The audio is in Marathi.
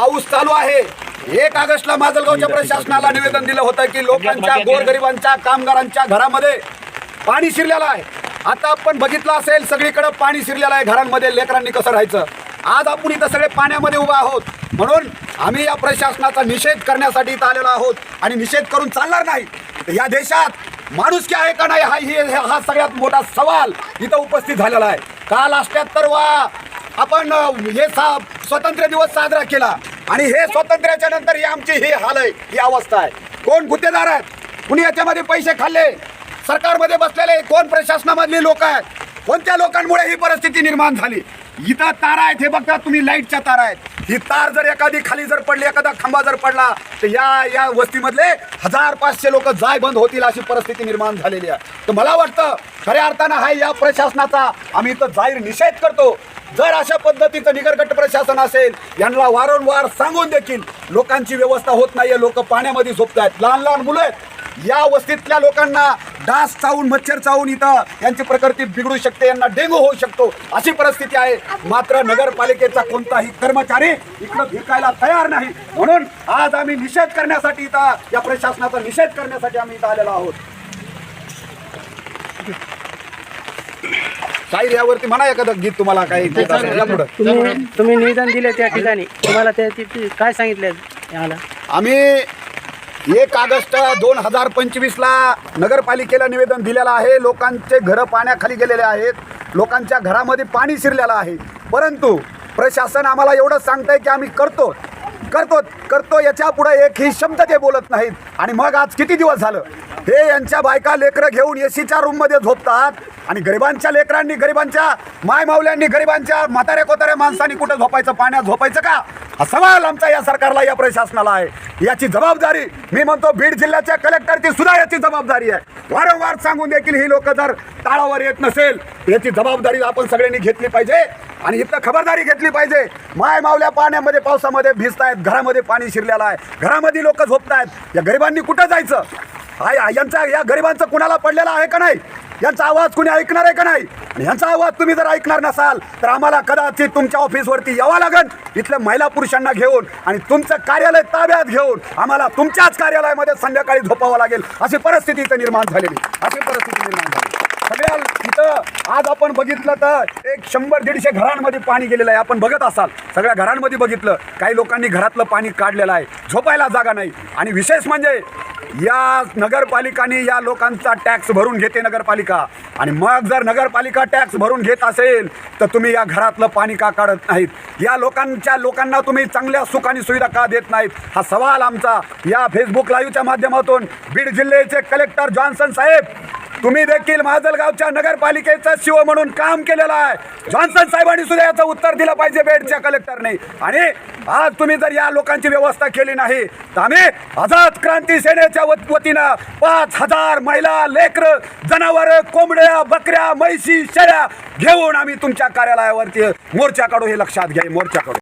पाऊस चालू आहे. एक ऑगस्टला माजलगावच्या प्रशासनाला निवेदन दिलं होतं की लोकांच्या गोरगरिबांच्या कामगारांच्या घरामध्ये पाणी शिरलेलं आहे. आता आपण बघितलं असेल सगळीकडे पाणी शिरलेलं आहे घरांमध्ये लेकरांनी कसं राहायचं. आज आपण इथं सगळे पाण्यामध्ये उभा आहोत. म्हणून आम्ही या प्रशासनाचा निषेध करण्यासाठी इथं आलेलो आहोत आणि निषेध करून चालणार नाही. तर या देशात माणुसकी आहे का नाही हा हे हा सगळ्यात मोठा सवाल इथं उपस्थित झालेला आहे. काल अष्ट्याहत्तर वा आपण हे सा स्वातंत्र्य दिवस साजरा केला. आणि हे स्वातंत्र्याच्या नंतर ही आमची ही हाल आहे ही अवस्था आहे. कोण गुत्तेदार आहेत? कुणी याच्यामध्ये पैसे खाल्ले? सरकारमध्ये बसलेले कोण प्रशासनामधली लोक आहेत? कोणत्या लोकांमुळे ही परिस्थिती निर्माण झाली? इथं तारा आहेत हे बघता तुम्ही लाईटच्या तारा आहेत. ही तार जर एखादी खाली जर पडली एखादा खांबा जर पडला तर या या वस्तीमधले हजार पाचशे लोक जाय बंद होतील अशी परिस्थिती निर्माण झालेली आहे. तर मला वाटतं खऱ्या अर्थानं हा या प्रशासनाचा आम्ही इथं जाहीर निषेध करतो. जर अशा पद्धतीचं निकरकट प्रशासन असेल यांना वारंवार सांगून देखील लोकांची व्यवस्था होत नाहीये. लोक पाण्यामध्ये झोपत आहेत लहान लहान मुलं आहेत. या वस्तीतल्या लोकांना डास चावून मच्छर चावून इथं यांची प्रकृती बिघडू शकते यांना डेंगू होऊ शकतो अशी परिस्थिती आहे. मात्र नगरपालिकेचा कोणताही कर्मचारी इकडं भिकायला तयार नाही. म्हणून आज आम्ही निषेध करण्यासाठी इथं या प्रशासनाचा निषेध करण्यासाठी आम्ही इथं आलेलो आहोत. शाहीर यावरती म्हणा एखादं गीत तुम्हाला काही या पुढं. तुम्ही तुम्ही निवेदन दिले त्या ठिकाणी. तुम्हाला त्याची ती- काय सांगितलं याला? आम्ही एक ऑगस्ट दोन हजार पंचवीसला नगरपालिकेला निवेदन दिलेलं आहे. लोकांचे घरं पाण्याखाली गेलेले आहेत. लोकांच्या घरामध्ये पाणी शिरलेलं आहे. परंतु प्रशासन आम्हाला एवढंच सांगतंय की आम्ही करतो. करतो करतो याच्यापुढे एक ही शब्द ते बोलत नाहीत. आणि मग आज किती दिवस झालं? हे यांच्या बायका लेकरं घेऊन एसीच्या रूममध्ये झोपतात. आणि गरिबांच्या लेकरांनी गरिबांच्या मायमावल्यांनी गरिबांच्या म्हाताऱ्या कोताऱ्या माणसांनी कुठं झोपायचं पाण्यात झोपायचं का? हा सवाल आमचा या सरकारला या प्रशासनाला आहे. याची जबाबदारी मी म्हणतो बीड जिल्ह्याच्या कलेक्टरची सुद्धा याची जबाबदारी आहे. वारंवार सांगून देखील ही लोक जर ताळावर येत नसेल याची जबाबदारी आपण सगळ्यांनी घेतली पाहिजे. आणि इथं खबरदारी घेतली पाहिजे. माय मावल्या पाण्यामध्ये पावसामध्ये भिजतायत घरामध्ये पाणी शिरलेलं आहे. घरामध्ये लोक झोपतायत. या गरिबांनी कुठं जायचं? हा यांचा या गरिबांचं कुणाला पडलेला आहे का नाही? यांचा आवाज कुणी ऐकणार आहे का नाही? आणि यांचा आवाज तुम्ही जर ऐकणार नसाल तर आम्हाला कदाचित तुमच्या ऑफिसवरती यावं लागेल. इथल्या महिला पुरुषांना घेऊन आणि तुमचं कार्यालय ताब्यात घेऊन आम्हाला तुमच्याच कार्यालयामध्ये संध्याकाळी झोपावं लागेल. अशी परिस्थिती इथं निर्माण झालेली. अशी परिस्थिती निर्माण झाली. सगळ्या इथं आज आपण बघितलं तर एक शंभर दीडशे घरांमध्ये पाणी गेलेलं आहे. आपण बघत असाल सगळ्या घरांमध्ये बघितलं. काही लोकांनी घरातलं पाणी काढलेलं आहे. झोपायला जागा नाही. आणि विशेष म्हणजे या नगरपालिकाने या लोकांचा टॅक्स भरून घेते नगरपालिका. आणि मग जर नगरपालिका टॅक्स भरून घेत असेल तर तुम्ही या घरातलं पाणी का काढत नाहीत? या लोकांच्या लोकांना तुम्ही चांगल्या सुख आणि सुविधा का देत नाहीत? हा सवाल आमचा या फेसबुक लाईव्हच्या माध्यमातून बीड जिल्ह्याचे कलेक्टर जॉन्सन साहेब तुम्ही देखील माजलगावच्या नगरपालिकेचा शिव म्हणून काम केलेलं आहे. जॉन्सन साहेबांनी सुद्धा याचं उत्तर दिलं पाहिजे बेडच्या कलेक्टरने. आणि आज तुम्ही जर या लोकांची व्यवस्था केली नाही तर आम्ही आझाद क्रांती सेनेच्या वतीनं पाच हजार महिला लेकर जनावर कोंबड्या बकऱ्या म्हैशी शेळ्या घेऊन आम्ही तुमच्या कार्यालयावरती मोर्चा काढू हे लक्षात घ्या मोर्चा काढू